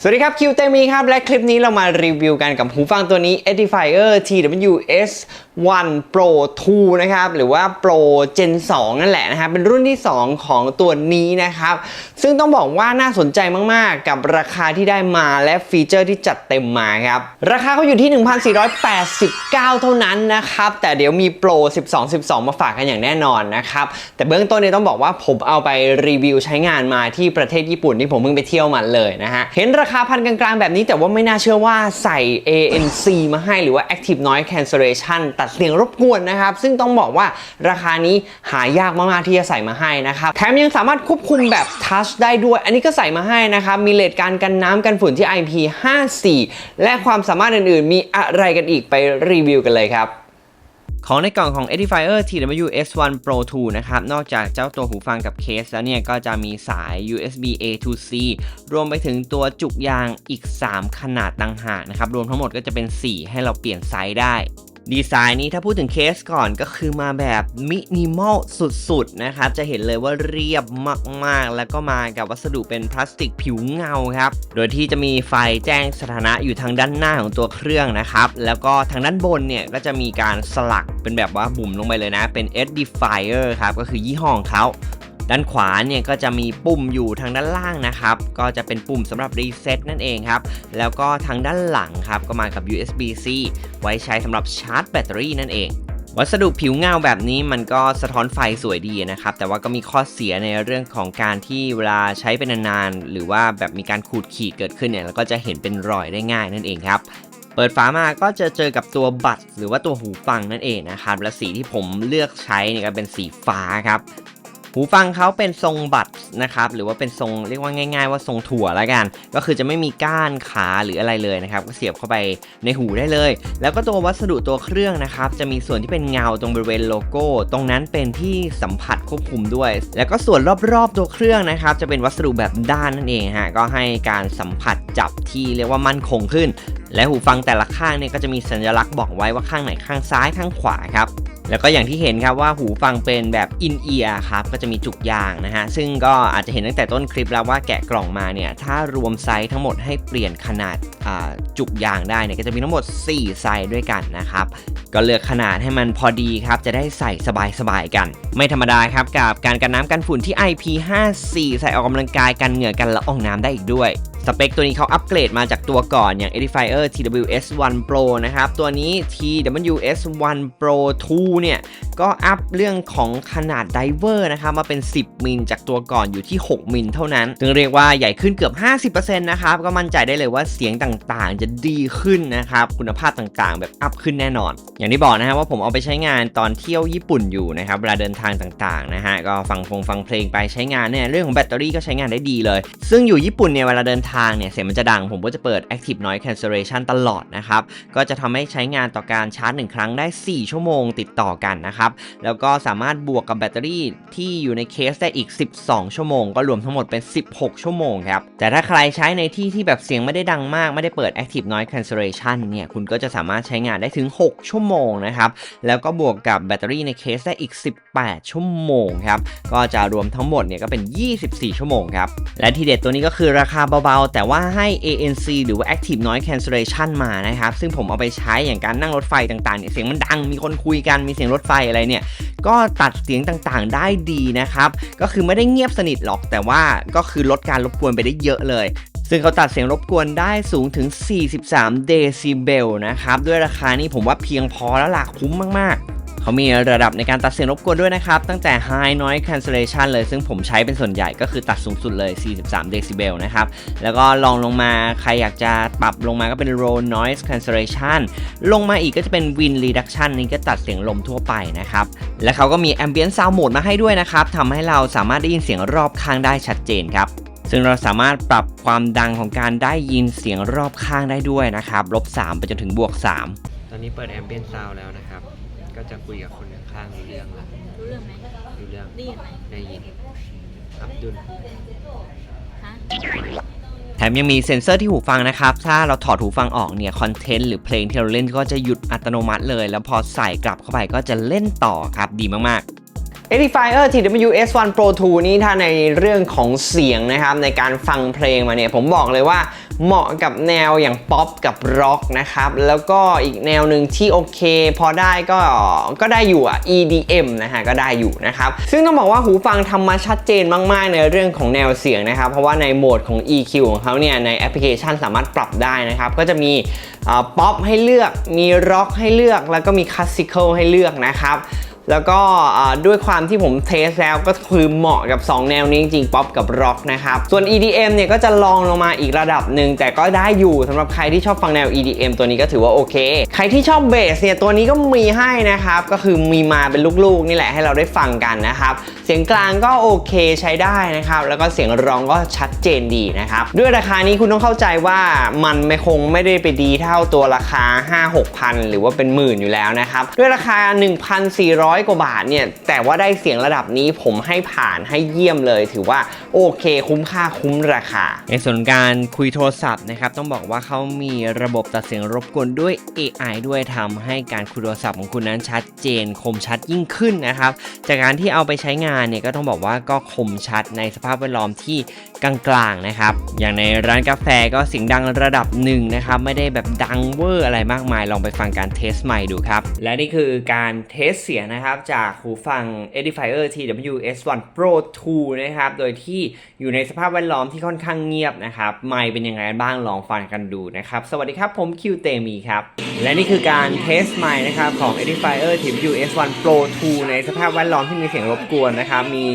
สวัสดีครับ คิวเตมีครับ และคลิปนี้เรามารีวิวกันกับหูฟังตัวนี้ Edifier TWS 1 Pro 2 นะครับ หรือว่า Pro Gen 2 นั่นแหละนะครับ เป็นรุ่นที่ 2 ของตัวนี้นะครับ ซึ่งต้องบอกว่าน่าสนใจมาก ๆ กับราคาที่ได้มาและฟีเจอร์ที่จัดเต็มมาครับ ราคาเขาอยู่ที่ 1,489 เท่านั้นนะครับ แต่เดี๋ยวมีโปร12 12 มาฝากกันอย่างแน่นอนนะครับ แต่เบื้องต้นเนี่ยต้องบอกว่าผมเอาไปรีวิวใช้งานมาที่ประเทศญี่ปุ่นที่ผมเพิ่งไปเที่ยวมาเลยนะฮะเห็นราราคาพันกลางๆแบบนี้แต่ว่าไม่น่าเชื่อว่าใส่ ANC มาให้หรือว่า Active Noise Cancellation ตัดเสียงรบกวนนะครับ ซึ่งต้องบอกว่าราคานี้หายากมากๆที่จะใส่มาให้นะครับ แถมยังสามารถควบคุมแบบ Touch ได้ด้วย อันนี้ก็ใส่มาให้นะครับ มีเลทการกันน้ำกันฝุ่นที่ IP54 และความสามารถอื่นๆ มีอะไรกันอีกไปรีวิวกันเลยครับ ของในกล่องของ Edifier TWS1 Pro 2 นะครับ นอกจากเจ้าตัวหูฟังกับเคสแล้วเนี่ย ก็จะมีสาย USB A to C รวมไปถึงตัวจุกยางอีก 3 ขนาดต่างหากนะครับ รวมทั้งหมดก็จะเป็น 4 ให้เราเปลี่ยนไซส์ได้ ดีไซน์นี้ถ้าพูดถึงเคสก่อนก็คือมาแบบมินิมอลสุดๆนะครับ จะเห็นเลยว่าเรียบมากๆ แล้วก็มากับวัสดุเป็นพลาสติกผิวเงาครับ โดยที่จะมีไฟแจ้งสถานะอยู่ทางด้านหน้าของตัวเครื่องนะครับ แล้วก็ทางด้านบนเนี่ยก็จะมีการสลักเป็นแบบว่าบุ่มลงไปเลยนะ เป็น Edifier ครับ ก็คือยี่ห้อของเขา ด้านขวาเนี่ยก็จะมีปุ่มอยู่ทางด้านล่างนะครับ ก็จะเป็นปุ่มสำหรับรีเซ็ตนั่นเองครับ แล้วก็ทางด้านหลังครับก็มากับ USB-C ไว้ใช้สำหรับชาร์จแบตเตอรี่นั่นเองวัสดุผิวเงาแบบนี้มันก็สะท้อนไฟสวยดีนะครับ แต่ว่าก็มีข้อเสียในเรื่องของการที่เวลาใช้เป็นนานๆ หรือว่าแบบมีการขูดขีดเกิดขึ้นเนี่ยแล้วก็จะเห็นเป็นรอยได้ง่ายนั่นเองครับ เปิดฝามาก็จะเจอกับตัวบัตรหรือว่าตัวหูฟังนั่นเองนะครับ และสีที่ผมเลือกใช้เนี่ยก็เป็นสีฟ้าครับ หูฟังเขาเป็นทรงบัตรนะครับหรือว่าเป็นทรงเรียกว่าง่าย ๆ ว่าทรงถั่วแล้วกัน ก็คือจะไม่มีก้านขาหรืออะไรเลยนะครับก็เสียบเข้าไปในหูได้เลย แล้วก็ตัววัสดุตัวเครื่องนะครับจะมีส่วนที่เป็นเงาตรงบริเวณโลโก้ ตรงนั้นเป็นที่สัมผัสควบคุมด้วย แล้วก็ส่วนรอบๆตัวเครื่องนะครับจะเป็นวัสดุแบบด้านนั่นเองฮะก็ให้การสัมผัสจับที่เรียกว่ามั่นคงขึ้น และหูฟังแต่ละข้างเนี่ยก็จะมีสัญลักษณ์บอกไว้ว่าข้างไหนข้างซ้ายข้างขวาครับ แล้วก็อย่างที่เห็นครับว่าหูฟังเป็นแบบอินเอียร์ครับก็จะมีจุกยางนะฮะซึ่งก็อาจจะเห็นตั้งแต่ต้นคลิปแล้วว่าแกะกล่องมาเนี่ยถ้ารวมไซส์ทั้งหมดให้เปลี่ยนขนาดาจุกยางได้เนี่ยก็จะมีทั้งหมด 4 ไซส์ด้วยกันนะครับก็เลือกขนาดให้มันพอดีครับจะได้ใส่สบายๆกัน ไม่ธรรมดาครับกับการกันน้ำกันฝุ่นที่ IP54 ใส่ออกกำลังกายกันเหงื่อกันละอองน้ำได้อีกด้วย สเปคตัวนี้เขาอัปเกรดมาจากตัวก่อนอย่าง Edifier TWS1 Pro นะครับ ตัวนี้ TWS1 Pro 2 เนี่ย ก็อัพเรื่องของขนาดไดเวอร์นะครับ มาเป็น 10 มิลจากตัวก่อนอยู่ที่ 6 มิลเท่านั้นซึ่งเรียกว่าใหญ่ขึ้นเกือบ 50%นะครับ ก็มั่นใจได้เลยว่าเสียงต่างๆ จะดีขึ้นนะครับ คุณภาพต่างๆ แบบอัพขึ้นแน่นอน อย่างที่บอกนะครับว่าผมเอาไปใช้งานตอนเที่ยวญี่ปุ่นอยู่นะครับเวลาเดินทางต่างๆนะฮะก็ฟังพงฟังเพลงไปใช้งานเนี่ยเรื่องของแบตเตอรี่ก็ใช้งานได้ดีเลย ซึ่งอยู่ญี่ปุ่นเนี่ยเวลาเดินทางเนี่ยเสียงมันจะดัง ผมก็จะเปิด Active Noise Cancellation ตลอดนะครับ ก็จะทำให้ใช้งานต่อการชาร์จ 1 ครั้งได้ 4 ชั่วโมงติดต่อกันนะครับ แล้วก็สามารถบวกกับแบตเตอรี่ที่อยู่ในเคสได้อีก 12 ชั่วโมง ก็รวมทั้งหมดเป็น 16 ชั่วโมงครับ แต่ถ้าใครใช้ในที่ที่แบบเสียงไม่ได้ดังมาก ไม่ได้เปิด Active Noise Cancellation เนี่ยคุณก็จะสามารถใช้งานได้ถึง 6 ชั่วโมงนะครับ แล้วก็บวกกับแบตเตอรี่ในเคสได้อีก 18 ชั่วโมงครับ ก็จะรวมทั้งหมดเนี่ยก็เป็น 24 ชั่วโมงครับ และทีเด็ดตัวนี้ก็คือราคาเบาแต่ว่าให้ ANC หรือว่า Active Noise Cancellation มานะครับ ซึ่งผมเอาไปใช้อย่างการนั่งรถไฟต่างๆเนี่ยเสียงมันดัง มีคนคุยกันมีเสียงรถไฟอะไรเนี่ย ก็ตัดเสียงต่างๆได้ดีนะครับ ก็คือไม่ได้เงียบสนิทหรอก แต่ว่าก็คือลดการรบกวนไปได้เยอะเลยซึ่งเขาตัดเสียงรบกวนได้สูงถึง 43 เดซิเบลนะครับ ด้วยราคานี้ผมว่าเพียงพอแล้วล่ะคุ้มมาก ๆ เขามีระดับในการตัดเสียงรบกวนด้วยนะครับ ตั้งแต่ High Noise Cancellation เลย ซึ่งผมใช้เป็นส่วนใหญ่ก็คือตัดสูงสุดเลย 43 เดซิเบลนะครับ แล้วก็ลองลงมาใครอยากจะปรับลงมาก็เป็น Low Noise Cancellation ลงมาอีกก็จะเป็น Wind Reduction นี่ก็ตัดเสียงลมทั่วไปนะครับ และเขาก็มี Ambient Sound Mode มาให้ด้วยนะครับทำให้เราสามารถได้ยินเสียงรอบข้างได้ชัดเจนครับซึ่งเราสามารถปรับความดังของการได้ยินเสียงรอบข้างได้ด้วยนะครับลบ3ไปจนถึงบวก 3 ตอนนี้เปิด Ambient Sound แล้วนะครับ ก็จะคุยกับคนข้างๆรู้เรื่องแล้วรู้เรื่องไหมรู้เรื่องได้ยินไหมได้ยินอับดุลฮะแถมยังมีเซ็นเซอร์ที่หูฟังนะครับ ถ้าเราถอดหูฟังออกเนี่ย คอนเทนต์หรือเพลงที่เราเล่นก็จะหยุดอัตโนมัติเลย แล้วพอใส่กลับเข้าไปก็จะเล่นต่อครับ ดีมาก ๆ Edifier TWS1 Pro 2 นี้ถ้าในเรื่องของเสียงนะครับ ในการฟังเพลงมาเนี่ย ผมบอกเลยว่า เหมาะกับแนวอย่างป๊อปกับร็อกนะครับ แล้วก็อีกแนวหนึ่งที่โอเค พอได้ก็ก็ได้อยู่อะ EDM นะฮะก็ได้อยู่นะครับ ซึ่งต้องบอกว่าหูฟังทำมาชัดเจนมาก ๆ ในเรื่องของแนวเสียงนะครับ เพราะว่าในโหมดของ EQ ของเขาเนี่ยในแอปพลิเคชันสามารถปรับได้นะครับ ก็จะมีป๊อปให้เลือกมีร็อกให้เลือก แล้วก็มีคลาสสิคอลให้เลือกนะครับ แล้วก็ด้วยความที่ผมเทสแล้วก็คือเหมาะกับ 2 แนวนี้จริงๆป๊อปกับร็อกนะครับส่วน EDM เนี่ยก็จะลองลงมาอีกระดับหนึ่งแต่ก็ได้อยู่สำหรับใครที่ชอบฟังแนว EDM ตัวนี้ก็ถือว่าโอเค ใครที่ชอบเบสเนี่ยตัวนี้ก็มีให้นะครับก็คือมีมาเป็นลูกๆ นี่แหละให้เราได้ฟังกันนะครับเสียงกลางก็โอเคใช้ได้นะครับแล้วก็เสียงร้องก็ชัดเจนดีนะครับด้วยราคานี้คุณต้องเข้าใจว่ามันไม่คงไม่ได้ไปดีเท่าตัวราคา 5 6พันหรือว่าเป็นหมื่นอยู่แล้วนะครับด้วยราคา 1,400กว่าบาทเนี่ย แต่ว่าได้เสียงระดับนี้ผมให้ผ่านให้เยี่ยมเลย ถือว่าโอเค คุ้มค่าคุ้มราคา ในส่วนการคุยโทรศัพท์นะครับ ต้องบอกว่าเขามีระบบตัดเสียงรบกวนด้วย AI ด้วยทำให้การคุยโทรศัพท์ของคุณนั้นชัดเจนคมชัดยิ่งขึ้นนะครับ จากการที่เอาไปใช้งานเนี่ยก็ต้องบอกว่าก็คมชัดในสภาพแวดล้อมที่กลางๆนะครับ อย่างในร้านกาแฟก็เสียงดังระดับหนึ่งนะครับไม่ได้แบบดังเวอร์อะไรมากมายลองไปฟังการเทสใหม่ดูครับและนี่คือการเทสเสียงนะครับจากหูฟัง Edifier TWS1 Pro 2 นะครับ โดยที่อยู่ในสภาพแวดล้อมที่ค่อนข้างเงียบนะครับ ไมค์เป็นยังไงบ้างลองฟังกันดูนะครับ สวัสดีครับ ผมคิวเตมีครับ และนี่คือการเทสไมค์นะครับของ Edifier TWS1 Pro 2 ในสภาพแวดล้อมที่มีเสียงรบกวนนะครับ มี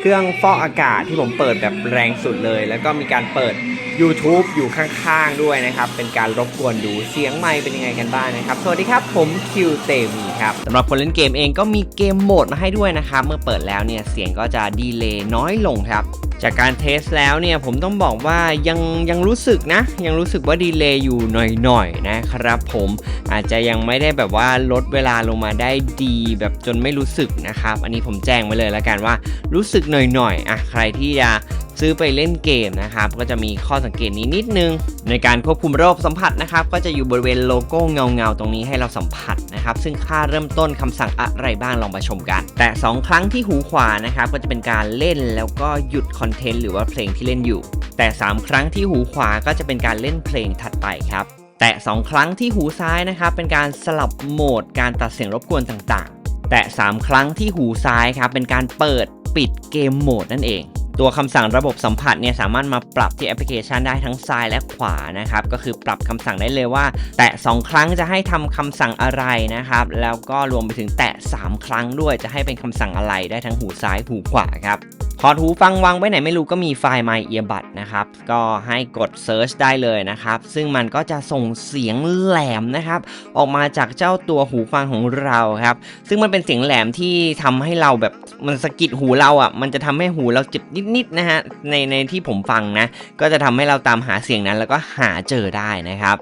เครื่องฟอกอากาศที่ผมเปิดแบบแรงสุดเลย แล้วก็มีการเปิด YouTube อยู่ข้างๆด้วยนะครับ เป็นการรบกวนดูเสียงไมค์เป็นยังไงกันบ้างนะครับ สวัสดีครับผมคิวเตมีครับสำหรับคนเล่นเกมเองก็มีเกมโหมดมาให้ด้วยนะครับ เมื่อเปิดแล้วเนี่ยเสียงก็จะดีเลย์น้อยลงครับ จากการเทสแล้วเนี่ยผมต้องบอกว่ายังยังรู้สึกนะ ยังรู้สึกว่าดีเลย์อยู่หน่อยๆนะครับผมอาจจะยังไม่ได้แบบว่าลดเวลาลงมาได้ดีแบบจนไม่รู้สึกนะครับ อันนี้ผมแจ้งไว้เลยแล้วกันว่ารู้สึกหน่อยๆอะใครที่จะ ซื้อไปเล่นเกมนะครับ ก็จะมีข้อสังเกตนี้นิดนึง ในการควบคุมระบบสัมผัสนะครับ ก็จะอยู่บริเวณโลโก้เงาๆตรงนี้ให้เราสัมผัสนะครับ ซึ่งค่าเริ่มต้นคำสั่งอะไรบ้างลองมาชมกัน แต่ 2 ครั้งที่หูขวานะครับ ก็จะเป็นการเล่นแล้วก็หยุดคอนเทนต์หรือว่าเพลงที่เล่นอยู่ แต่ 3 ครั้งที่หูขวาก็จะเป็นการเล่นเพลงถัดไปครับ แต่ 2 ครั้งที่หูซ้ายนะครับ เป็นการสลับโหมดการตัดเสียงรบกวนต่างๆ แต่ 3 ครั้งที่หูซ้ายครับเป็นการเปิดปิดเกมโหมดนั่นเอง ตัวคำสั่งระบบสัมผัสเนี่ยสามารถมาปรับที่แอปพลิเคชันได้ทั้งซ้ายและขวานะครับก็คือปรับคำสั่งได้เลยว่า แตะ 2 ครั้งจะให้ทำคำสั่งอะไรนะครับ แล้วก็รวมไปถึงแตะ 3 ครั้งด้วยจะให้เป็นคำสั่งอะไรได้ทั้งหูซ้ายหูขวาครับพอหูฟังวางไว้ไหนไม่รู้ก็มีไฟล์ My Earbud นะครับ ก็ให้กด Search ได้เลยนะครับ ซึ่งมันก็จะส่งเสียงแหลมนะครับ ออกมาจากเจ้าตัวหูฟังของเราครับ ซึ่งมันเป็นเสียงแหลมที่ทำให้เราแบบมันสะกิดหูเราอะ มันจะทำให้หูเราเจ็บนิดๆนะฮะในในที่ผมฟังนะ ก็จะทำให้เราตามหาเสียงนั้น แล้วก็หาเจอได้นะครับ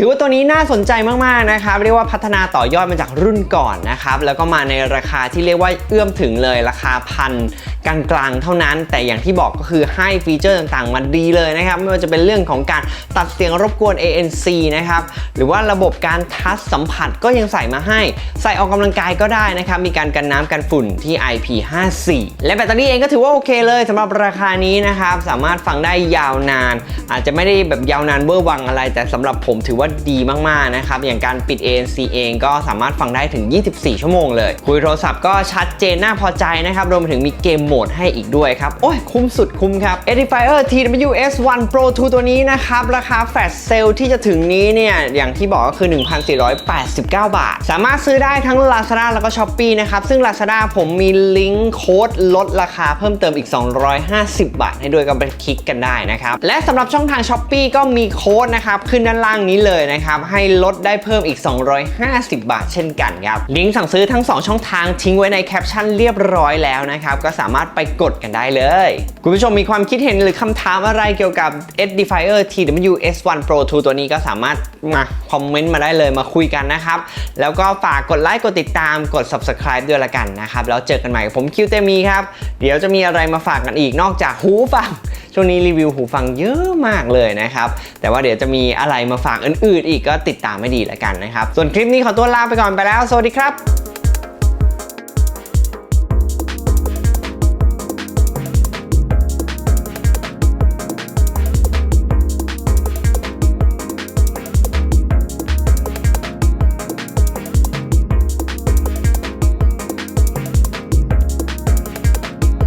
ถือว่าตัวนี้น่าสนใจมากๆนะครับเรียกว่าพัฒนาต่อยอดมาจากรุ่นก่อนนะครับแล้วก็มาในราคาที่เรียกว่าเอื้อมถึงเลยราคาพัน กลางๆ เท่านั้น แต่อย่างที่บอกก็คือให้ฟีเจอร์ต่างๆมาดีเลยนะครับไม่ว่าจะเป็นเรื่องของการตัดเสียงรบกวน ANC นะครับหรือว่าระบบการทัชสัมผัสก็ยังใส่มาให้ ใส่ออกกำลังกายก็ได้นะครับมีการกันน้ำกันฝุ่นที่ IP54 และแบตเตอรี่เองก็ถือว่าโอเคเลยสำหรับราคานี้นะครับสามารถฟังได้ยาวนาน อาจจะไม่ได้แบบยาวนานเบอร์วังอะไร แต่สำหรับผมถือว่าดีมากๆนะครับอย่างการปิด ANC เองก็สามารถฟังได้ถึง 24 ชั่วโมงเลย คุยโทรศัพท์ก็ชัดเจนน่าพอใจนะครับรวมถึงมีเกมโหมดให้อีกด้วยครับ โอ้ย คุ้มสุดคุ้มครับ Edifier TWS1 Pro 2 ตัวนี้นะครับ ราคาแฟลชเซลที่จะถึงนี้เนี่ย อย่างที่บอกก็คือ 1,489 บาท สามารถซื้อได้ทั้ง Lazada แล้วก็ Shopee นะครับ ซึ่ง Lazada ผมมีลิงก์โค้ดลดราคาเพิ่มเติมอีก 250 บาท ให้ด้วยก็ไปคลิกกันได้นะครับ และสำหรับช่องทาง Shopee ก็มีโค้ดนะครับขึ้นด้านล่างนี้เลยนะครับให้ลดได้เพิ่มอีก 250 บาท เช่นกันครับลิงก์สั่งซื้อทั้ง 2 ช่องทางทิ้งไว้ในแคปชั่นเรียบร้อยแล้วนะครับก็สามารถไปกดกันได้เลย คุณผู้ชมมีความคิดเห็นหรือคำถามอะไรเกี่ยวกับ Edifier TWS1 Pro 2 ตัวนี้ก็สามารถมาคอมเมนต์มาได้เลยมาคุยกันนะครับ แล้วก็ฝากกดไลค์กดติดตามกด subscribe ด้วยละกันนะครับ แล้วเจอกันใหม่ผมคิวเตมีครับ เดี๋ยวจะมีอะไรมาฝากกันอีกนอกจากหูฟัง ช่วงนี้รีวิวหูฟังเยอะมากเลยนะครับ แต่ว่าเดี๋ยวจะมีอะไรมาฝากอื่นๆ อีกก็ติดตามไม่ดีละกันนะครับ ส่วนคลิปนี้ขอตัวลาไปก่อนไปแล้ว สวัสดีครับ